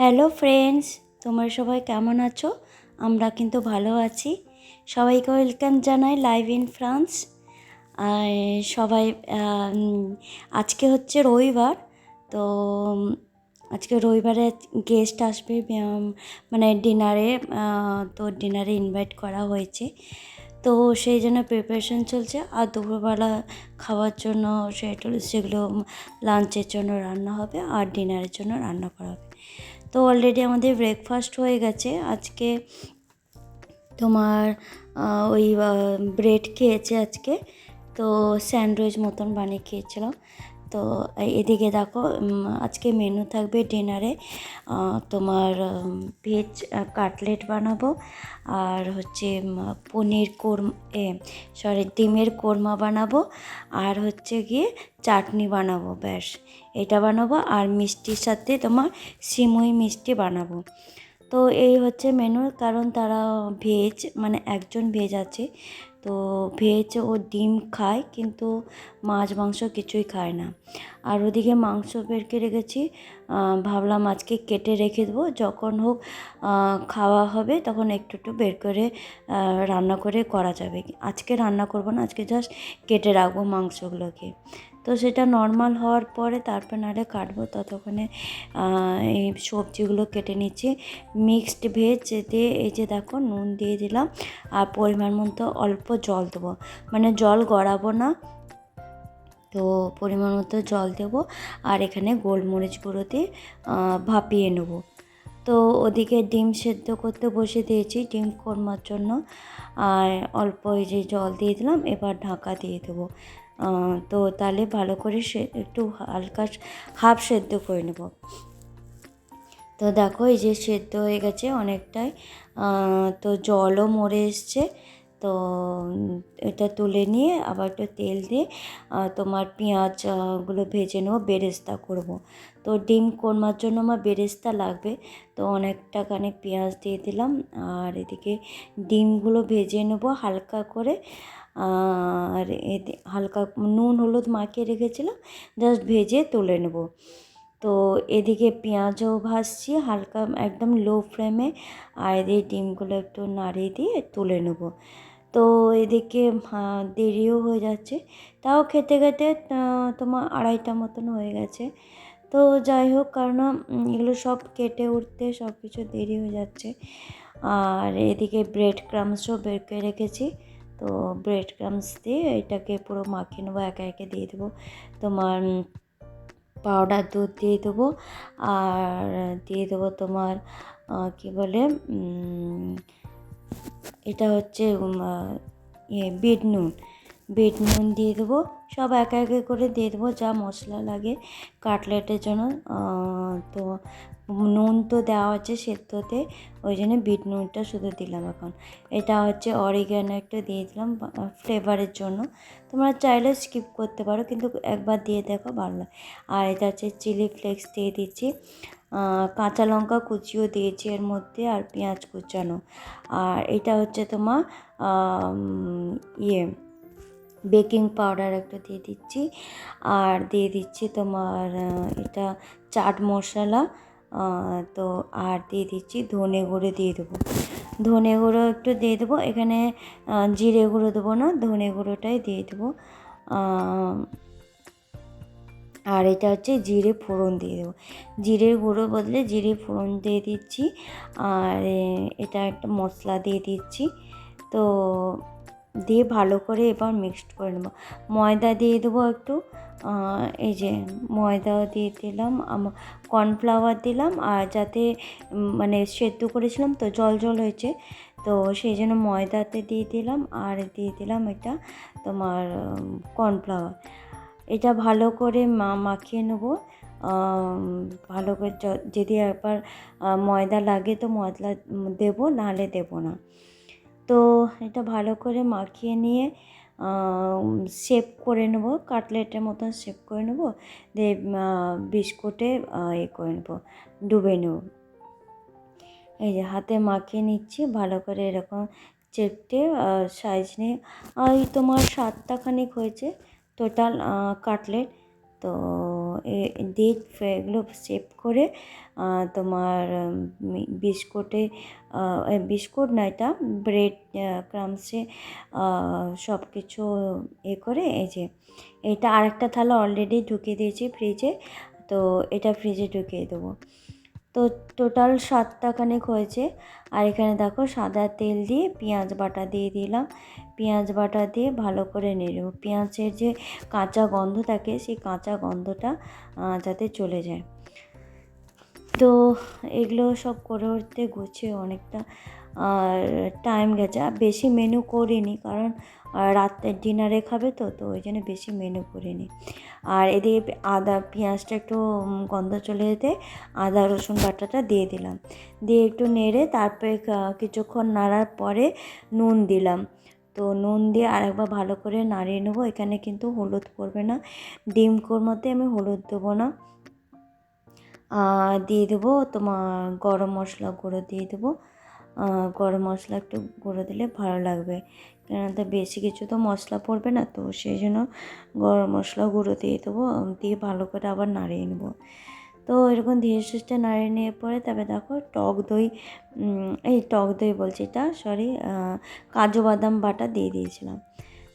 Hello friends, তোমরা সবাই কেমন আছো? আমরা কিন্তু ভালো আছি। সবাইকে ওয়েলকাম জানাই লাইভ ইন ফ্রান্স। আর সবাই আজকে হচ্ছে রবিবার, তো আজকে রবিবারে গেস্ট আসবে মানে ডিনারে তো ডিনারে ইনভাইট করা হয়েছে। তো সেই জন্য প্রিপারেশন চলছে। আর দুপুরবেলা খাওয়ার জন্য সেগুলো সেগুলো লাঞ্চের জন্য রান্না হবে, আর ডিনারের জন্য রান্না করা হবে। তো অলরেডি আমাদের ব্রেকফাস্ট হয়ে গেছে। আজকে তোমার ওই ব্রেড খেয়েছে আজকে। তো স্যান্ডউইচ মতন বানিয়ে খেয়েছিলাম। তো এদিকে দেখো আজকে মেনু থাকবে ডিনারে তোমার ভেজ কাটলেট বানাবো, আর হচ্ছে পনির কোরমা এ সরি ডিমের কোরমা বানাবো, আর হচ্ছে গিয়ে চাটনি বানাবো, ব্যাস। এটা বানাবো, আর মিষ্টির সাথে তোমার সিমুই মিষ্টি বানাবো। তো এই হচ্ছে মেনু কারণ তারা ভেজ মানে একজন ভেজ আছে তো ভেজ ও ডিম খায়, কিন্তু মাছ, মাংস কিছুই খায় না। আর ওদিকে মাংস বের করে রেখেছি ভাবলাম আজকে কেটে রেখে দেবো। যখন হোক খাওয়া হবে, তখন একটু একটু বের করে রান্না করে করা যাবে। আজকে রান্না করব না, আজকে জাস্ট কেটে রাখব মাংসগুলোকে। তো সেটা নর্মাল হওয়ার পরে তারপর নাহলে কাটবো ততক্ষণে এই সবজিগুলো কেটে নিচ্ছি। মিক্সড ভেজ দিয়ে এই যে দেখো নুন দিয়ে দিলাম আর পরিমাণ মতো অল্প জল দেবো। মানে জল গড়াবো না, তো পরিমাণ মতো জল দেব আর এখানে গোলমরিচ গুঁড়ো দিয়ে ভাপিয়ে নেব। তো ওদিকে ডিম সেদ্ধ করতে বসে দিয়েছি ডিম কোরমার জন্য। আর অল্প এই যে জল দিয়ে দিলাম, এবার ঢাকা দিয়ে দেবো। তো তাহলে ভালো করে সে একটু হালকা হাফ সেদ্ধ করে নেব। তো দেখো এই যে সেদ্ধ হয়ে গেছে অনেকটাই। তো জলও মরে এসছে। তো এটা তুলে নিয়ে আবার একটু তেল দিয়ে তোমার পেঁয়াজ আহ, গুলো ভেজে নেব বেরেস্তা করব। তো ডিম কোরমার জন্য আমার বেরেস্তা লাগবে। তো অনেকটা খানিক পেঁয়াজ দিয়ে দিলাম। আর এদিকে ডিমগুলো ভেজে নেব হালকা করে। আর এদি- হালকা নুন, হলুদ মাখিয়ে রেখেছিলাম জাস্ট ভেজে তুলে নেব। তো এদিকে পেঁয়াজও ভাজছি, হালকা একদম লো ফ্লেমে আর এদিকে ডিমগুলো একটু নাড়িয়ে দিয়ে তুলে নেব। তো এদিকে দেরিও হয়ে যাচ্ছে, তাও খেতে খেতে তোমার আড়াইটা মতন হয়ে গেছে। তো যাই হোক, কারণ এগুলো সব কেটে উঠতে সব কিছু দেরি হয়ে যাচ্ছে। আর এদিকে ব্রেড ক্রামসও বের করে রেখেছি। তো ব্রেড ক্রামস দিয়ে এটাকে পুরো মাখিয়ে নেব, একে একে দিয়ে দেবো। তোমার পাউডার দুধ দিয়ে দেবো আর দিয়ে দেবো তোমার কি বলে এটা হচ্ছে ইয়ে বিট নুন বিট নুন দিয়ে দেবো। সব একে একে করে দিয়ে দেবো, যা মশলা লাগে। কাটলেটের জন্য তো নুন তো দেওয়া হচ্ছে সেদ্ধতে, ওই জন্য বিট নুনটা শুধু দিলাম এখন। এটা হচ্ছে অরিগ্যানো একটা দিয়ে দিলাম ফ্লেভারের জন্য। তোমরা চাইলে স্কিপ করতে পারো, কিন্তু একবার দিয়ে দেখো, ভালো লাগে। আর এটা হচ্ছে চিলি ফ্লেক্স দিয়ে দিচ্ছি। কাঁচা লঙ্কা কুচিও দিয়েছি এর মধ্যে, আর পেঁয়াজ কুচানো। আর এটা হচ্ছে তোমার ইয়ে বেকিং পাউডার একটা দিয়ে দিচ্ছি। আর দিয়ে দিচ্ছি তোমার এটা চাট মশলা তো আর দিয়ে দিচ্ছি ধনে গুঁড়ো দিয়ে দেবো। ধনে গুঁড়ো একটু দিয়ে দেবো, এখানে জিরে গুঁড়ো দেবো না, ধনে গুঁড়োটাই দিয়ে দেবো। আর এটা হচ্ছে জিরে ফোড়ন দিয়ে দেবো। জিরের গুঁড়ো বদলে জিরে ফোড়ন দিয়ে দিচ্ছি। আর এটা একটা মশলা দিয়ে দিচ্ছি। তো দিয়ে ভালো করে এবার মিক্সড করে নেব। ময়দা দিয়ে দেবো একটু এই যে ময়দাও দিয়ে দিলাম কর্নফ্লাওয়ার দিলাম, আর যাতে মানে সেদ্ধ করেছিলাম তো জল জল হয়েছে, তো সেই জন্য ময়দাতে দিয়ে দিলাম, আর দিয়ে দিলাম এটা তোমার কর্নফ্লাওয়ার এটা ভালো করে মাখিয়ে নেব ভালো করে যদি একবার ময়দা লাগে তো ময়দা দেবো, নাহলে দেবো না। তো এটা ভালো করে মাখিয়ে নিয়ে শেপ করে নেব কাটলেটের মতন শেপ করে নেব, দিয়ে বিস্কুটে এ করে নেব, ডুবে নেব। এই যে হাতে মাখিয়ে নিচ্ছি, ভালো করে এরকম চেপটে সাইজ নিয়ে ওই তোমার সাতটা খানিক হয়েছে টোটাল কাটলেট তো দিয়ে এগুলো সেভ করে তোমার বিস্কুটে বিস্কুট না এটা ব্রেড ক্রামসে সব কিছু এ করে, এই যে, এটা আরেকটা থালা অলরেডি ঢুকিয়ে দিয়েছি ফ্রিজে তো এটা ফ্রিজে ঢুকিয়ে দেবো। তো টোটাল সাতটা খানেক হয়েছে। আর এখানে দেখো সাদা তেল দিয়ে পেঁয়াজ বাটা দিয়ে দিলাম। পেঁয়াজ বাটা দিয়ে ভালো করে নেড়ে পেঁয়াজের যে কাঁচা গন্ধ থাকে, সেই কাঁচা গন্ধটা যাতে চলে যায়। তো এগুলো সব করে উঠতে গুছিয়ে অনেকটা আর টাইম গেছে। আর বেশি মেনু করিনি কারণ আহ, রাতে ডিনারে খাবে তো তো ওই জন্য বেশি মেনু করিনি। আর এদিকে আদা পেঁয়াজটা একটু গন্ধ চলে যেতে আদা রসুন বাটাটা দিয়ে দিলাম। দিয়ে একটু নেড়ে তারপরে কিছুক্ষণ নাড়ার পরে নুন দিলাম। তো নুন দিয়ে আরেকবার ভালো করে নাড়িয়ে নেব। এখানে কিন্তু হলুদ পড়বে না। ডিম কোরমাতে আমি হলুদ দেবো না। দিয়ে দেবো তোমার গরম মশলা গুঁড়ো দিয়ে দেবো। গরম মশলা একটু গুঁড়ো দিলে ভালো লাগবে। কেননা তো বেশি কিছু তো মশলা পড়বে না, তো সেই জন্য গরম মশলা গুঁড়ো দিয়ে দেবো দিয়ে ভালো করে আবার নাড়িয়ে নেব। তো এরকম ধীরে সুস্থে নাড়িয়ে নিয়ে পরে তবে দেখো টক দই এই টক দই বলছি এটা সরি কাজু বাদাম বাটা দিয়ে দিয়েছিলাম।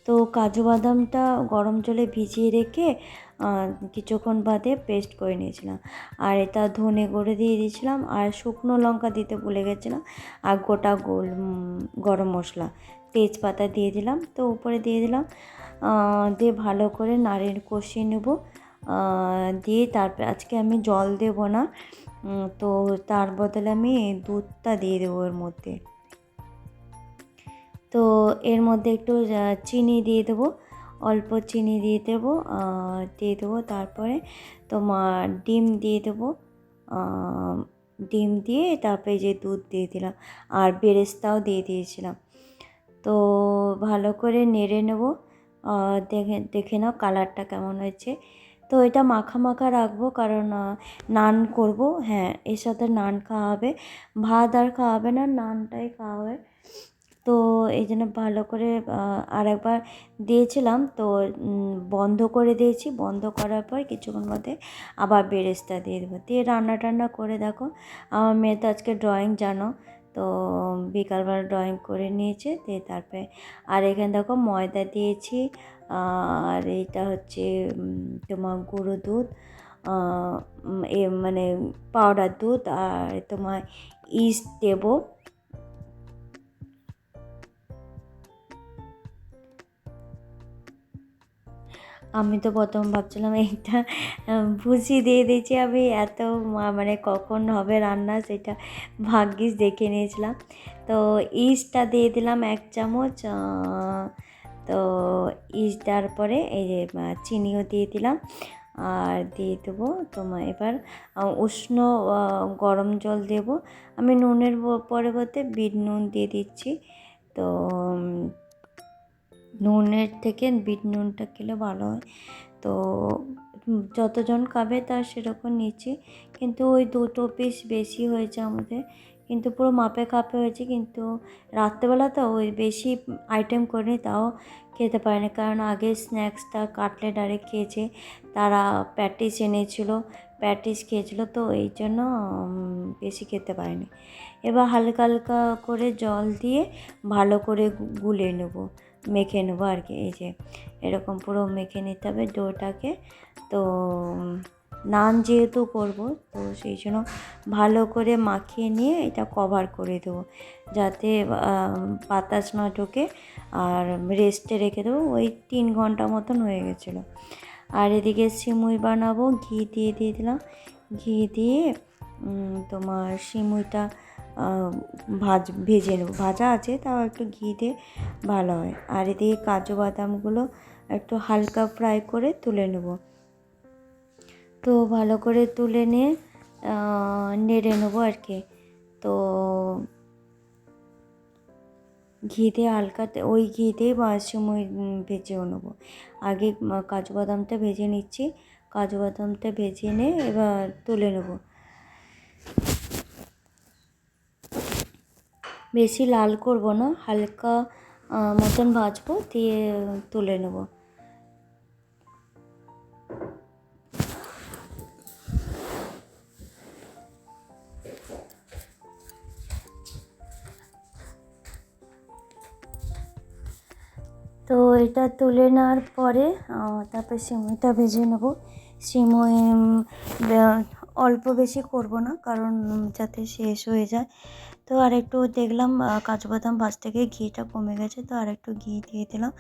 তো কাজু বাদামটা গরম জলে ভিজিয়ে রেখে কিছুক্ষণ বাদে পেস্ট করে নিয়েছিলাম। আর এটা ধনে গুঁড়ো দিয়ে দিয়েছিলাম, আর শুকনো লঙ্কা দিতে ভুলে গেছিলাম, আর গোটা গোল গরম মশলা। তেজপাতা দিয়ে দিলাম, তো উপরে দিয়ে দিলাম। দিয়ে ভালো করে নাড়িয়ে কষিয়ে নেব। দিয়ে তারপরে আজকে আমি জল দেব না তো তার বদলে আমি দুধটা দিয়ে দেবো এর মধ্যে। তো এর মধ্যে একটু চিনি দিয়ে দেবো, অল্প চিনি দিয়ে দেবো দিয়ে দেবো, তারপরে তোমার ডিম দিয়ে দেবো ডিম দিয়ে তারপরে যে দুধ দিয়ে দিলাম, আর বেরেস্তাও দিয়ে দিয়েছিলাম। তো ভালো করে নেড়ে নেব দেখে দেখে নাও কালারটা কেমন হয়েছে। তো এটা মাখা মাখা রাখব, কারণ নান করব হ্যাঁ এর সাথে নান খাওয়া হবে। ভাত আর খাওয়া হবে না, নানটাই খাওয়া হবে। তো এই জন্য ভালো করে আর একবার দিয়েছিলাম। তো বন্ধ করে দিয়েছি। বন্ধ করার পর কিছুক্ষণ মধ্যে আবার বেরেস্তা দিয়ে দেবো। দিয়ে রান্না টান্না করে দেখো। আমার মেয়ে তো আজকে ড্রয়িং জানো, তো বিকালবেলা ড্রয়িং করে নিয়েছে। দিয়ে তারপরে, আর এখানে দেখো ময়দা দিয়েছি। আর এইটা হচ্ছে তোমার গুঁড়ো দুধ এ মানে পাউডার দুধ, আর তোমার ইস্ট দেবো। আমি তো প্রথম ভাবছিলাম এইটা ভুসি দিয়ে দিয়েছি আমি এত মানে কখন হবে রান্না সেটা ভাগ্যিস দেখে নিয়েছিলাম। তো ইস্টটা দিয়ে দিলাম এক চামচ তো ইস্ট দেওয়ার পরে এই যে চিনিও দিয়ে দিলাম। আর দিয়ে দেবো তোমার এবার উষ্ণ গরম জল দেব। আমি নুনের পরিবর্তে বিট নুন দিয়ে দিচ্ছি। তো নুনের থেকে বিট নুনটা খেলে ভালো হয়। তো যতজন খাবে তার সেরকম নিচ্ছি। কিন্তু ওই দুটো পিস বেশি হয়েছে আমাদের। কিন্তু পুরো মাপে কাপে হয়েছে। কিন্তু রাত্রেবেলা তো ওই বেশি আইটেম করিনি তাও খেতে পারেনি কারণ আগে স্ন্যাক্সটা কাটলেট আরেক খেয়েছে। তারা প্যাটিস এনেছিল প্যাটিস খেয়েছিল। তো এই জন্য বেশি খেতে পারেনি এবার হালকা হালকা করে জল দিয়ে ভালো করে গুলে নেব। মেখে নেব আর কি, এই যে এরকম পুরো মেখে নিতে হবে ডোটাকে। তো, নান যেহেতু করব, তো সেই জন্য ভালো করে মাখিয়ে নিয়ে এটা কভার করে দেবো। যাতে বাতাস না ঢোকে আর রেস্টে রেখে দেবো, ওই তিন ঘণ্টা মতন হয়ে গেছিল। আর এদিকে সিমুই বানাবো, ঘি দিয়ে দিয়ে দিলাম। ঘি দিয়ে তোমার সিমুইটা ভাজ, ভেজে নেব। ভাজা আছে, তাও একটু ঘি দিয়ে ভালো হয়। আর এদিকে কাজু বাদামগুলো একটু হালকা ফ্রাই করে তুলে নেব। তো ভালো করে তুলে নিয়ে নেড়ে নেব আর কি। তো ঘিতে হালকা তে- ওই ঘিতে বাসমই ভেজেও নেব। আগে কাজু বাদামটা ভেজে নিচ্ছি। কাজু বাদামটা ভেজে নিয়ে এবার তুলে নেব। বেশি লাল করব না, হালকা মতন ভাজবো, দিয়ে তুলে নেব। তো এটা তুলে নেওয়ার পরে তারপরে সিমইটা ভেজে নেব। সিমই অল্প বেশি করব না, কারণ যাতে শেষ হয়ে যায়। তো আর একটু দেখলাম কাজু বাদাম ভাজ থেকে ঘিটা কমে গেছে, তো আর একটু ঘি দিয়ে দিলাম।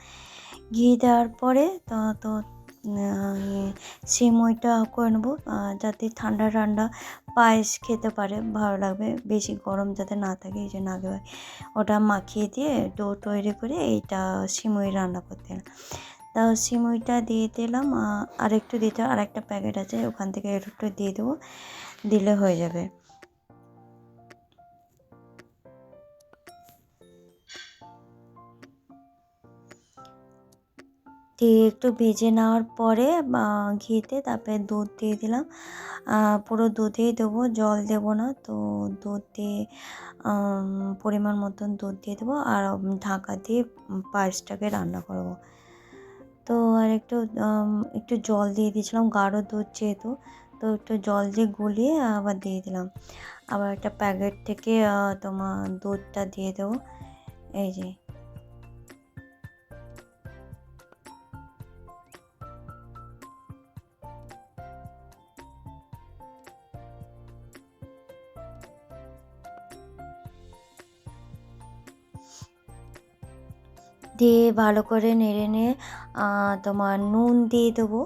ঘি দেওয়ার পরে, তো তো সিমইটা করে নেব যাতে ঠান্ডা ঠান্ডা পায়েস খেতে পারে, ভালো লাগবে, বেশি গরম যাতে না থাকে, এই জন্য আগে ওটা মাখিয়ে দিয়ে ডো তৈরি করে এইটা সিমই রান্না করতে তাও সিমইটা দিয়ে দিলাম আর একটু দিতে আর একটা প্যাকেট আছে, ওখান থেকে একটু দিয়ে দেবো, দিলে হয়ে যাবে। দিয়ে একটু ভেজে নেওয়ার পরে ঘিতে তারপরে দুধ দিয়ে দিলাম। পুরো দুধেই দেবো, জল দেবো না, তো দুধ দিয়ে পরিমাণ মতন দুধ দিয়ে দেবো, আর ঢাকা দিয়ে পায়েসটাকে রান্না করব। তো আর একটু একটু জল দিয়ে দিয়েছিলাম, গাঢ় দুধ যেহেতু, তো একটু জল দিয়ে গুলিয়ে আবার দিয়ে দিলাম। আবার একটা প্যাকেট থেকে তোমার দুধটা দিয়ে দেবো। এই যে দিয়ে ভালো করে নেড়ে নিয়ে তোমার নুন দিয়ে দেবো।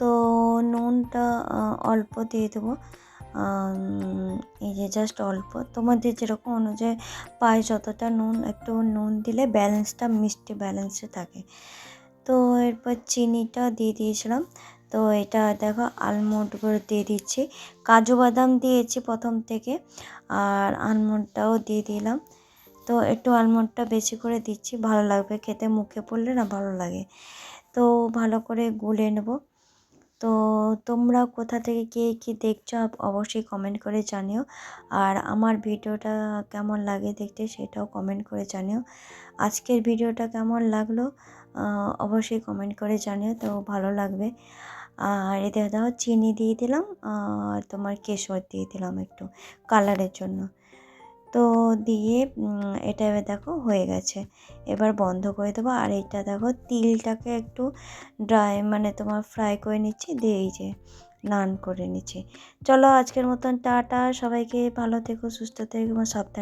তো নুনটা অল্প দিয়ে দেবো। এই যে জাস্ট অল্প। তোমাদের যেরকম অনুযায়ী পায় যতটা নুন, একটু নুন দিলে ব্যালেন্সটা, মিষ্টি ব্যালেন্সে থাকে। তো এরপর চিনিটা দিয়ে দিয়েছিলাম। তো এটা দেখো আলমন্ড করে দিয়ে দিচ্ছি। কাজু বাদাম দিয়েছি প্রথম থেকে, আর আলমন্ডটাও দিয়ে দিলাম। তো একটু আলমন্ডটা বেশি করে দিচ্ছি, ভালো লাগবে খেতে, মুখে পড়লে না ভালো লাগে। তো ভালো করে গুলে নেব। তো তোমরা কোথা থেকে কে কী দেখছ অবশ্যই কমেন্ট করে জানিও। আর আমার ভিডিওটা কেমন লাগে দেখতে সেটাও কমেন্ট করে জানিও। আজকের ভিডিওটা কেমন লাগল অবশ্যই কমেন্ট করে জানিও, তো ভালো লাগবে। আর এতে দেখো, চিনি দিয়ে দিলাম, আর তোমার কেশর দিয়ে দিলাম একটু কালারের জন্য। তো দিয়ে এটা এবার দেখো হয়ে গেছে। এবার বন্ধ করে দেবো। আর এটা দেখো, তিলটাকে একটু ড্রাই মানে তোমার ফ্রাই করে নিচ্ছি, দিয়ে এই যে নান করে নিচ্ছি। চলো আজকের মতন টাটা। সবাইকে ভালো থেকো, সুস্থ থেকো সাবধানে